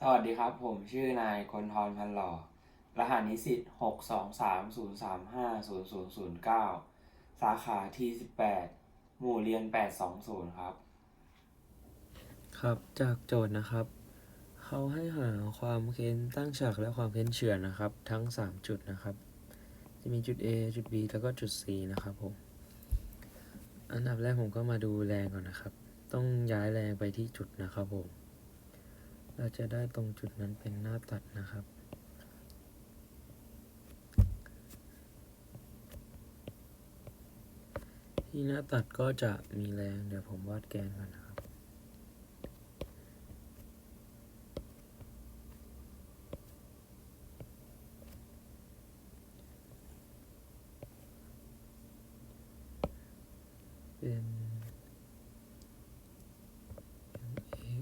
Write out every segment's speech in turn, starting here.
สวัสดีครับ ผมชื่อนายคนทรพันหล่อ รหัสนิสิตหกสองสามศูนย์สามห้าศูนย์ศูนย์ศูนย์เก้าสาขาที่สิบแปดหมู่เรียนแปดสองศูนย์ครับ ครับจากโจทย์นะครับ เขาให้หาความเค้นตั้งฉากและความเค้นเฉือนนะครับ ทั้ง 3 จุดนะครับ จะมีจุด A จุด B แล้วก็จุด C นะครับผมอันดับแรกผมก็มาดูแรงก่อนนะครับ ต้องย้ายแรงไปที่จุดนะครับผม เราจะได้ตรงจุดนั้นเป็นหน้าตัดนะครับ ที่หน้าตัดก็จะมีแรง เดี๋ยวผมวาดแกนก่อนนะครับเป็น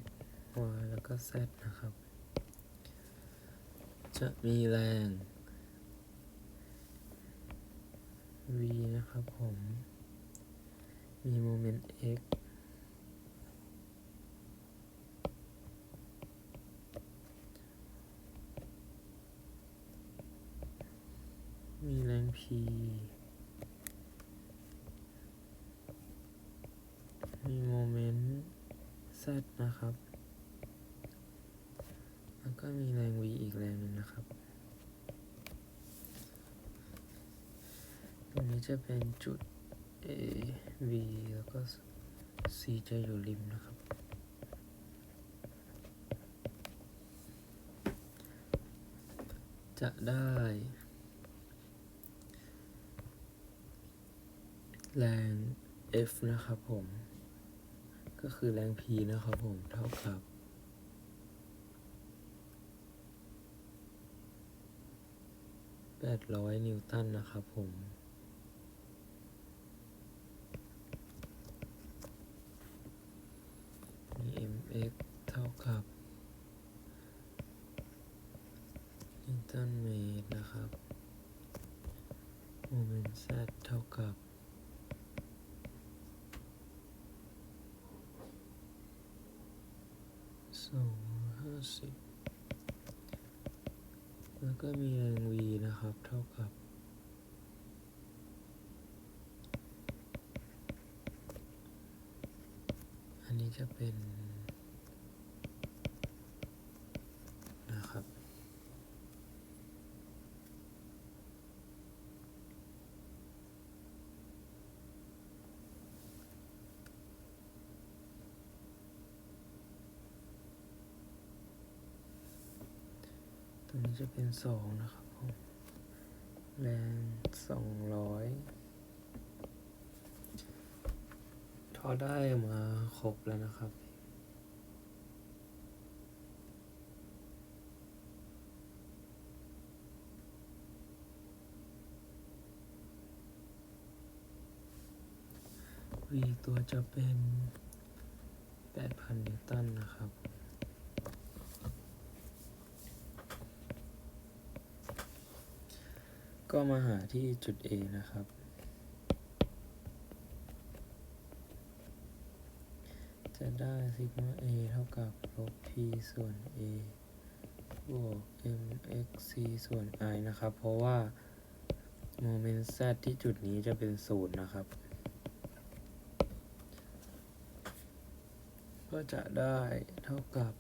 x y แล้วก็ z นะครับ จะมีแรง v นะครับผม มีโมเมนต์ x มีแรง p มีโมเมนต์ z นะครับ ก็มีแรง v อีกแรงหนึ่งนะครับ ตรงนี้จะเป็นจุด A V แล้วก็ C จะอยู่ริมนะครับ จะได้ แรง F นะครับผม ก็คือแรง P นะครับผม เท่ากับ 800 นิวตันนะครับผม มี mx เท่ากับ นิวตันเมตรนะครับ โมเมนต์ z เท่ากับสองห้าสิบ แล้วก็มีแรง v นะครับ เท่ากับ อันนี้จะเป็น ตัวนี้จะเป็นสองนะครับผม แรงสองร้อยทอได้มาครบแล้วนะครับวีตัวจะเป็น 8,000 นิวตันนะครับ ก็มาหาที่จุด A นะครับ จะได้ซิกมา A เท่ากับลบ P ส่วน A บวก mx c ส่วน i นะครับ เพราะว่าโมเมนต์ z ที่จุดนี้จะเป็นศูนย์นะครับ ก็จะได้เท่ากับ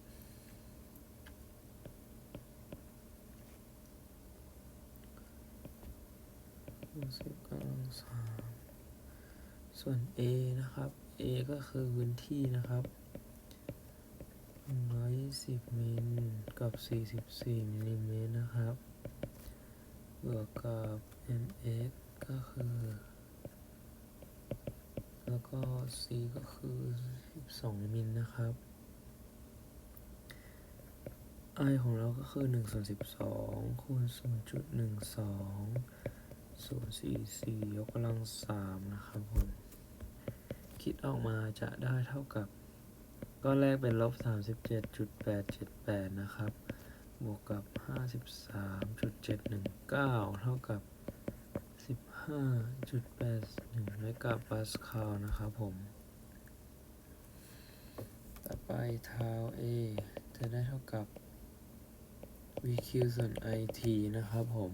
สิบเก้าองศาส่วน a นะครับ a ก็คือพื้นที่นะครับหนึ่งร้อยสิบมิลกับสี่สิบสี่มิลลิเมตรนะครับบวกกับ mx ก็คือ แล้วก็ c ก็คือสิบสองมิลนะครับ i ของเราก็คือหนึ่งส่วนสิบสองคูณศูนย์จุดหนึ่งสอง ศูนย์สี่สี่ยกกำลังสามนะครับผม คิดออกมาจะได้เท่ากับ ก็แรกเป็นลบสามสิบเจ็ดจุดแปดเจ็ดแปดนะครับ บวกกับห้าสิบสามจุดเจ็ดหนึ่งเก้าเท่ากับสิบห้าจุดแปดหนึ่งเมกะปาสคาลนะครับผม ต่อไปทาว A จะได้เท่ากับ VQ ส่วน IT นะครับผม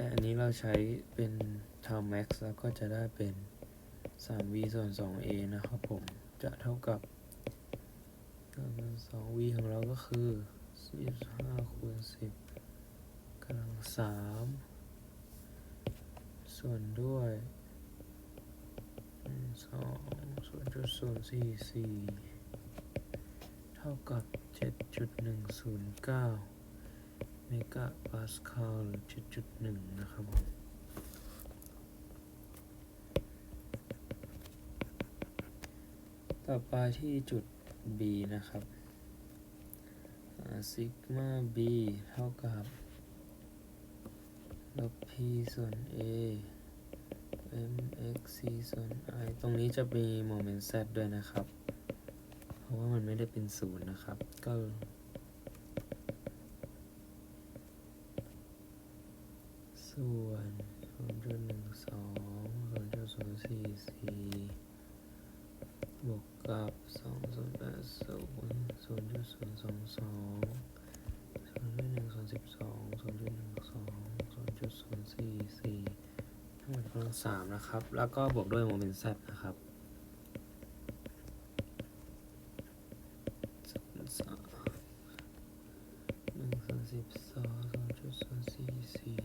แต่อันนี้เราใช้เป็น Time Max แล้วก็จะได้เป็น 3V ส่วน 2A นะครับผม จะเท่ากับส่วน 2V ของเราก็คือ45คูณ10กำลัง 3 ส่วนด้วย 2 ส่วนจุดศูนย์สี่สี่เท่ากับ 7.109 เมกะปาสคาลหรือ7.1 นะครับผมต่อไปที่จุด B นะครับซิกมา B เท่ากับลบ P ส่วน A mx c ส่วน i ตรงนี้จะมีโมเมนต์ z ด้วยนะครับ เพราะว่ามันไม่ได้เป็นศูนย์นะครับ ก็ ส่วนศูนย์จุดหนึ่งสองศูนย์จุดศูนย์สี่สี่บวกกับสองศูนย์แปดศูนย์ศูนย์จุดศูนย์สองสองศูนย์จุดหนึ่งศูนย์สิบสองศูนย์จุดหนึ่งสองศูนย์จุดศูนย์สี่สี่ทั้งหมดกำลังสามนะครับ แล้วก็บวกด้วยโมเมนต์ z นะครับศูนย์สองหนึ่งศูนย์สิบสองศูนย์จุดศูนย์สี่สี่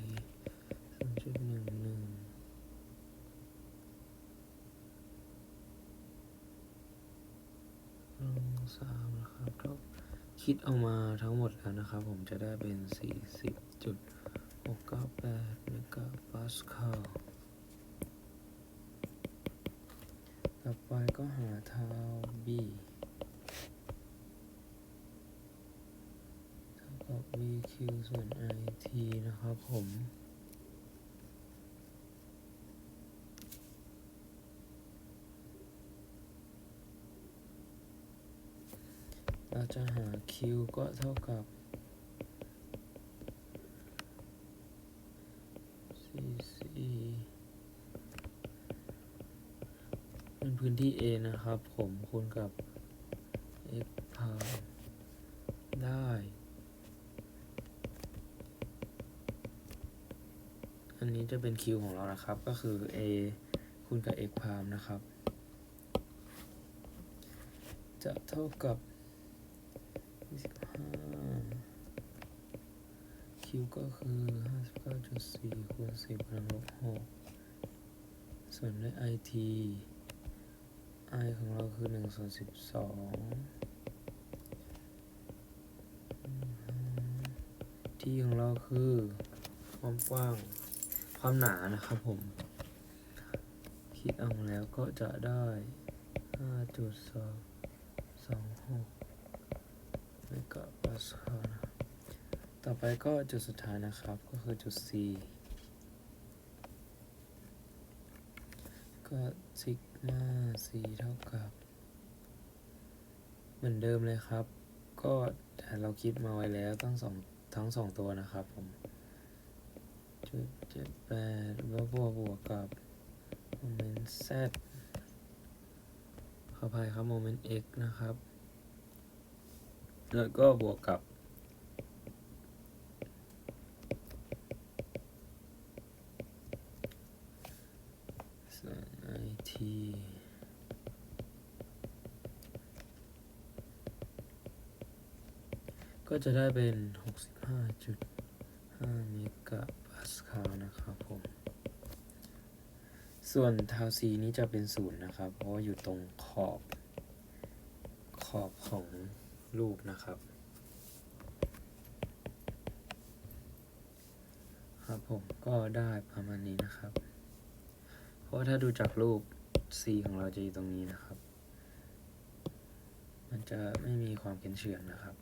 ศูนย์จุดหนึ่งหนึ่งลง สามนะครับก็คิดเอามาทั้งหมดแล้วนะครับ ผมจะได้เป็นสี่สิบจุดหกเก้าแปดเมกะปาสคาลต่อไปก็หาเท้า b เท่ากับ vq ส่วน it นะครับผม เราจะหา q ก็เท่ากับ cc เป็นพื้นที่ A นะครับ ผมคูณกับ x พาได้ อันนี้จะเป็น q ของเรานะครับ ก็คือ a คูณกับ x พามนะครับ จะเท่ากับ ก็คือ59.4คูณ10กำลังลบ6ส่วนด้วย it i ของเราคือ1ส่วน12 t ของเราคือความกว้างความหนานะครับผม คิดเอาแล้วก็จะได้ 5.226เมกะปาสคาลนะครับ ต่อไปก็จุดสุดท้ายนะครับ ก็คือจุด C ก็ซิกมา C เท่ากับ เหมือนเดิมเลยครับ ก็แต่เราคิดมาไว้แล้วทั้งสองทั้งสองตัวนะครับผมจุดเจ็ดแปดแล้วบวกบวกกับโมเมนต์ z ขออภัยครับโมเมนต์ x นะครับ แล้วก็บวกกับ ส่วน IT ก็จะได้เป็น 65.5เมกะปาสคาลนะครับผม ส่วนทาวซีนี้จะเป็นศูนย์นะครับ เพราะาอยู่ตรงขอบ ขอบของลูกนะครับ ครับผมก็ได้ประมาณนี้นะครับ เพราะถ้าดูจากรูป C ของเราจะอยู่ตรงนี้นะครับ มันจะไม่มีความเข็นเฉือนนะครับ